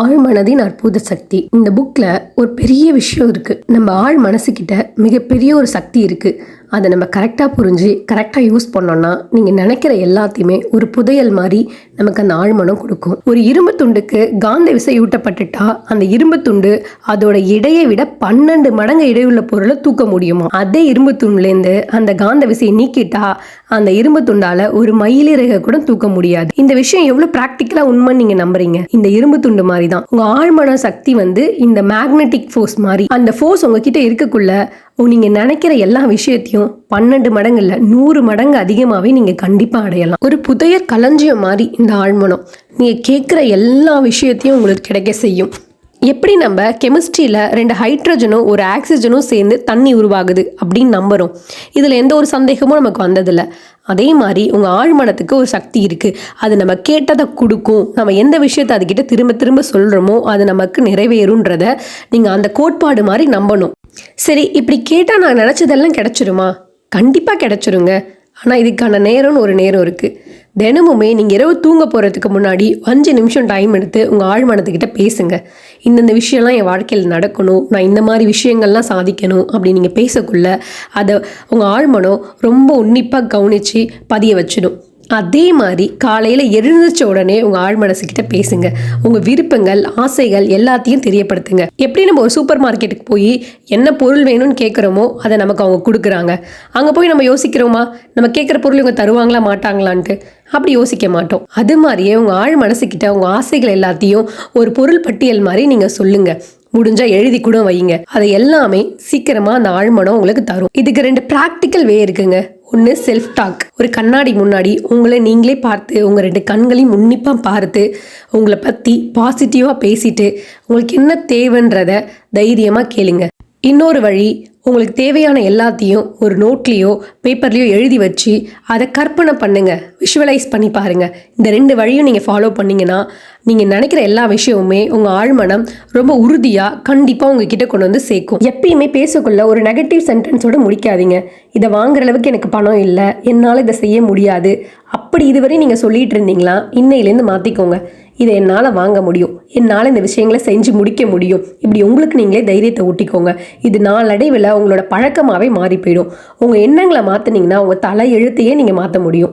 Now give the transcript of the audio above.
ஆழ்மனதின் அற்புத சக்தி. இந்த புக்கில் ஒரு பெரிய விஷயம் இருக்குது நம்ம ஆழ் மனசுக்கிட்ட மிகப்பெரிய ஒரு சக்தி இருக்குது அதை நம்ம கரெக்டாக புரிஞ்சு கரெக்டாக யூஸ் பண்ணோம்னா நீங்கள் நினைக்கிற எல்லாத்தையுமே ஒரு புதையல் மாதிரி நமக்கு அந்த ஆழ்மனம் கொடுக்கும். ஒரு இரும்பு துண்டுக்கு காந்த விசை ஊட்டப்பட்டுட்டா அந்த இரும்பு துண்டு அதோட இடையை விட பன்னெண்டு மடங்கு இடையுள்ள பொருளை தூக்க முடியுமா? அதே இரும்பு துண்டுலேருந்து அந்த காந்த விசையை நீக்கிட்டா அந்த இரும்பு துண்டால ஒரு மயிலிறகை கூட தூக்க முடியாது. இந்த விஷயம் எவ்வளோ ப்ராக்டிக்கலாக உண்மை நீங்கள் நம்புறீங்க? இந்த இரும்பு துண்டு மாதிரி தான் உங்க ஆழ்மன சக்தி வந்து இந்த மேக்னெட்டிக் ஃபோர்ஸ் மாதிரி. அந்த ஃபோர்ஸ் உங்ககிட்ட இருக்கக்குள்ள நீங்க நினைக்கிற எல்லா விஷயத்தையும் பன்னெண்டு மடங்கு இல்ல நூறு மடங்கு அதிகமாகவே நீங்க கண்டிப்பா அடையலாம். ஒரு புதைய களஞ்சியம் மாதிரி இந்த ஆழ்மனம். நீங்க கேட்குற எல்லா விஷயத்தையும் உங்களுக்கு கிடைக்க செய்யும். எப்படி நம்ம கெமிஸ்ட்ரியில் ரெண்டு ஹைட்ரஜனும் ஒரு ஆக்சிஜனும் சேர்ந்து தண்ணி உருவாகுது அப்படின்னு நம்புகிறோம் இதில் எந்த ஒரு சந்தேகமும் நமக்கு வந்ததில்லை. அதே மாதிரி உங்கள் ஆழ்மனத்துக்கு ஒரு சக்தி இருக்குது அது நம்ம கேட்டதை கொடுக்கும். நம்ம எந்த விஷயத்தை அதுக்கிட்ட திரும்ப திரும்ப சொல்கிறோமோ அது நமக்கு நிறைவேறுன்றத நீங்கள் அந்த கோட்பாடு மாதிரி நம்பணும். சரி இப்படி கேட்டால் நான் நினச்சதெல்லாம் கிடச்சிருமா? கண்டிப்பாக கிடச்சிருங்க. ஆனால் இதுக்கான நேரம்னு ஒரு நேரம் இருக்குது தினமுமே நீங்கள் இரவு தூங்க போகிறதுக்கு முன்னாடி அஞ்சு நிமிஷம் டைம் எடுத்து உங்கள் ஆழ்மனத்துக்கிட்ட பேசுங்க. இந்தந்த விஷயம்லாம் என் வாழ்க்கையில் நடக்கணும். நான் இந்த மாதிரி விஷயங்கள்லாம் சாதிக்கணும் அப்படி நீங்கள் பேசக்குள்ள அதை உங்கள் ஆழ்மனம் ரொம்ப உன்னிப்பாக கவனித்து பதிய வச்சிடும். அதே மாதிரி காலையில் எழுந்திரிச்ச உடனே உங்கள் ஆழ் மனசுக்கிட்ட பேசுங்க. உங்கள் விருப்பங்கள் ஆசைகள் எல்லாத்தையும் தெரியப்படுத்துங்க. எப்படி நம்ம ஒரு சூப்பர் மார்க்கெட்டுக்கு போய் என்ன பொருள் வேணும்னு கேட்குறோமோ அதை நமக்கு அவங்க கொடுக்குறாங்க. அங்கே போய் நம்ம யோசிக்கிறோமா? நம்ம கேட்குற பொருள் இவங்க தருவாங்களா மாட்டாங்களான்ட்டு? அப்படி யோசிக்க மாட்டோம். அது மாதிரியே உங்கள் ஆழ் மனசுக்கிட்ட உங்கள் ஆசைகள் எல்லாத்தையும் ஒரு பொருள் பட்டியல் மாதிரி நீங்கள் சொல்லுங்கள் முடிஞ்சா எழுதி கூட வைங்க அதை எல்லாமே சீக்கிரமா அந்த ஆழ்மனம் உங்களுக்கு தரும். இதுக்கு ரெண்டு ப்ராக்டிக்கல் வே இருக்குங்க. ஒன்று செல்ஃப் டாக் ஒரு கண்ணாடி முன்னாடி உங்களை நீங்களே பார்த்து உங்கள் ரெண்டு கண்களையும் உன்னிப்பாக பார்த்து உங்களை பற்றி பாசிட்டிவாக பேசிட்டு உங்களுக்கு என்ன தேவைன்றத தைரியமாக கேளுங்க. இன்னொரு வழி உங்களுக்கு தேவையான எல்லாத்தையும் ஒரு நோட்லேயோ பேப்பர்லேயோ எழுதி வச்சு அதை கற்பனை பண்ணுங்கள் விஷுவலைஸ் பண்ணி பாருங்கள் இந்த ரெண்டு வழியும் நீங்கள் ஃபாலோ பண்ணிங்கன்னா நீங்கள் நினைக்கிற எல்லா விஷயமுமே உங்கள் ஆழ்மனம் ரொம்ப உறுதியாக கண்டிப்பாக உங்கள் கிட்டே கொண்டு வந்து சேர்க்கும். எப்பயுமே பேசக்குள்ள ஒரு நெகட்டிவ் சென்டென்ஸோடு முடிக்காதீங்க. இதை வாங்குற அளவுக்கு எனக்கு பணம் இல்லை. என்னால் இதை செய்ய முடியாது. அப்படி இதுவரை நீங்கள் சொல்லிகிட்டு இருந்தீங்களா? இன்னையிலேருந்து மாற்றிக்கோங்க இதை என்னால் வாங்க முடியும். என்னால் இந்த விஷயங்களை செஞ்சு முடிக்க முடியும். இப்படி உங்களுக்கு நீங்களே தைரியத்தை ஊட்டிக்கோங்க. இது நாளடைவில் உங்களோட பழக்கமாகவே மாறி போயிடும். உங்கள் எண்ணங்களை மாற்றினீங்கன்னா உங்கள் தலை எழுத்தையே நீங்கள் மாற்ற முடியும்.